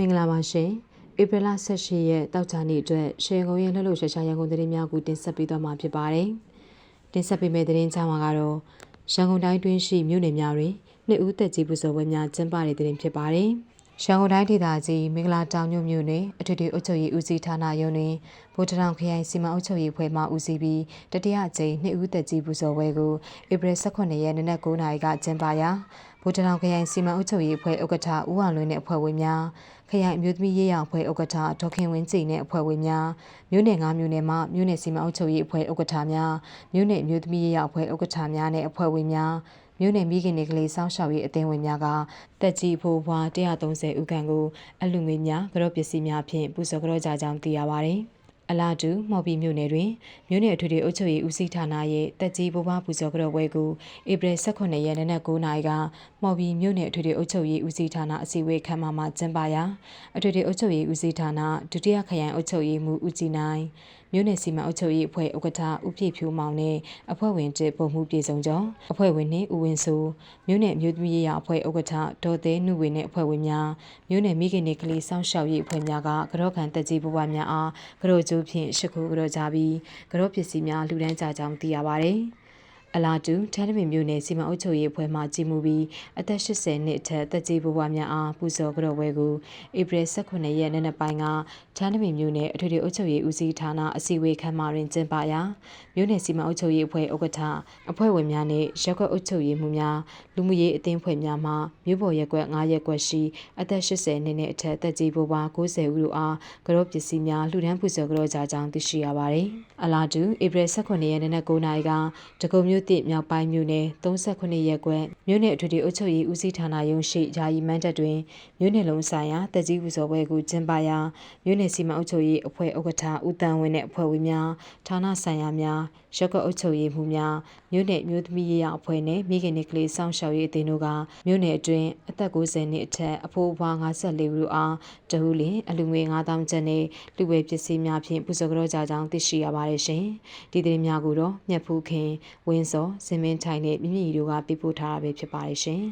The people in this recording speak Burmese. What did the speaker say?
င်္ဂလာပါရှင်ဧပြီလ18ရက်တောက်ချာနေ့အတွက်ရှေကုံရဲ့လှုပ်လှုပ်ရှားရှားရန်ကုန်သတင်းများကိုတင်ဆက်ပေးသွားမှာဖြစ်ပါတယ်တင်ဆက်ပေးမယ့်သတင်းချမ်းမှာကတော့ရန်ကုန်တိုင်းတွင်းရှိမြို့နယ်များတွင်နှစ်ဦးသက်ကြီးပူဇော်ပွဲများကျင်းပတဲ့သတင်းဖြစ်ပါတယ် ရန်ကုန်တိုင်းဒေသကြီးမင်္ဂလာတောင်ညွန့်မြို့နယ်အထွေထွေအုပ်ချုပ်ရေးဦးစီးဌာနရုံးတွင်ဗိုလ်တထောင်ခရိုင်စီမံအုပ်ချုပ်ရေးဖွဲ့မှဦးစီးပြီးတတိယအကြိမ်နှစ်ဦးသက်ကြီးပူဇော်ပွဲကိုဧပြီ18ရက်နေ့နနက်9:00နာရီကကျင်းပရာဗိုလ်တထောင်ခရိုင်စီမံအုပ်ချုပ်ရေးအဖွဲ့ဥက္ကဋ္ဌဦးအောင်လွင်နဲ့အဖွဲ့ဝင်များခရိုင်အမျိုးသမီးရေးရာအဖွဲ့ဥက္ကဋ္ဌဒေါခင်ဝင်းကြည်နဲ့အဖွဲ့ဝင်များမြို့နယ်၅မြို့နယ်မှမြို့နယ်စီမံအုပ်ချုပ်ရေးအဖွဲ့ဥက္ကဋ္ဌများမြို့နယ်အမျိုးသမီးရေးရာအဖွဲ့ဥက္ကဋ္ဌများနဲ့အဖွဲ့ဝင်များ မြို့နယ်မိခင်တွေကလေးစောင့်ရှောက်ရေးအသင်းဝင်များကတက်ကြီးဖိုးဘွား130ဦးခန့်ကိုအလူငွေများကြော့ပစ္စည်းများဖြင့်ပူဇော်ကြော့ကြကြောင်းသိရပါသည်အလားတူမော်ဘီမြို့နယ်တွင်မြို့နယ်အထွေထွေအုပ်ချုပ်ရေးဦးစီးဌာနရဲ့တက်ကြီးဘိုးဘွားပူဇော်ကြော့ပွဲကိုဧပြီ18ရက်နေ့နက်9:00နာရီကမော်ဘီမြို့နယ်အထွေထွေအုပ်ချုပ်ရေးဦးစီးဌာနအစည်းအဝေးခန်းမမှာကျင်းပရာအထွေထွေအုပ်ချုပ်ရေးဦးစီးဌာနဒုတိယခရိုင်အုပ်ချုပ်ရေးမှူးဦးကြည်နိုင် မြို့နယ်စီမံအုပ်ချုပ်ရေးအဖွဲ့ဥက္ကဋ္ဌဦးပြည့်ဖြိုးမောင်နဲ့အဖွဲ့ဝင်တစ်ပုံမှုပြည်စုံကျော်အဖွဲ့ဝင်နှင့်ဦးဝင်းစိုးမြို့နယ်မြို့သမီးရေးရာအဖွဲ့ဥက္ကဋ္ဌဒေါ်သေးနုဝေနဲ့အဖွဲ့ဝင်များမြို့နယ်မိခင်နေကလေးစောင့်ရှောက်ရေးအဖွဲ့များကကြော့ခံတက်ကြီးဘဝများအားကြော့ကျိုးဖြင့်ရှ िख ိုကြော့ကြပြီးကြော့ပစ္စည်းများလှူဒန်းကြကြောင်းသိရပါဗျ။ အလားတူထန်းတပင်မြို့နယ်စီမံအုပ်ချုပ်ရေးအဖွဲ့မှကြီးမှုပြီးအသက်80နှစ်အထက်တက်ကြီးဘဝများအားပူဇော်ကြော့ဝဲကိုဧပြီ18ရက်နေ့နက်ပိုင်းကထန်းတပင်မြို့နယ်အထွေထွေအုပ်ချုပ်ရေးဦးစီးဌာနအစည်းအဝေးခန်းမတွင်ကျင်းပရာမြို့နယ်စီမံအုပ်ချုပ်ရေးအဖွဲ့ဥက္ကဋ္ဌအဖွဲ့ဝင်များနှင့်ရက်ကွက်အုပ်ချုပ်ရေးမှူးများလူမှုရေးအသင်းဖွဲ့များမှမြို့ပေါ်ရက်ကွက်9ရက်ကွက်ရှိအသက်80နှစ်နဲ့အထက်တက်ကြီးဘဝ90ဦးတို့အားကြော့ပစ္စည်းများလှူဒန်းပူဇော်ကြော့ကြကြောင်းသိရှိရပါသည်အလားတူဧပြီ18ရက်နေ့နက်9:00နာရီကတကုံမြို့သည့်မြောက်ပိုင်းမြို့နယ်38ရပ်ကွက်မြို့နယ်အထွေထွေအုပ်ချုပ်ရေးဦးစီးဌာနရုံးရှိယာယီမန်းတပ်တွင်မြို့နယ်လုံးဆိုင်ရာတက်ကြီးပူဇော်ပွဲကိုကျင်းပရာမြို့နယ်စီမံအုပ်ချုပ်ရေးအဖွဲ့ဥက္ကဋ္ဌဦးတန်းဝင်းနဲ့အဖွဲ့ဝင်များဌာနဆိုင်ရာများရက်ကွက်အုပ်ချုပ်ရေးမှူးများမြို့နယ်မျိုးသမီးရေးရအဖွဲ့နဲ့မိခင်နေကလေးစောင့်ရှောက်ရေးအသင်းတို့ကမြို့နယ်အတွင်းအသက်60နှစ်အထက်အဖိုးအဖွား54ဦးတို့အားတဟူလင်အလူငွေ9000ကျပ်နဲ့လူဝယ်ပစ္စည်းများဖြင့်ပူဇော်ကြောကြကြောင်းသိရှိရပါတယ်ရှင်ဒီသတင်းများကိုတော့မြတ်ဖူးခင်ဝင်းစောစင်မင်းထိုင်နဲ့မြင့်မြင့်တို့ကပြပို့ထားတာပဲဖြစ်ပါတယ်ရှင်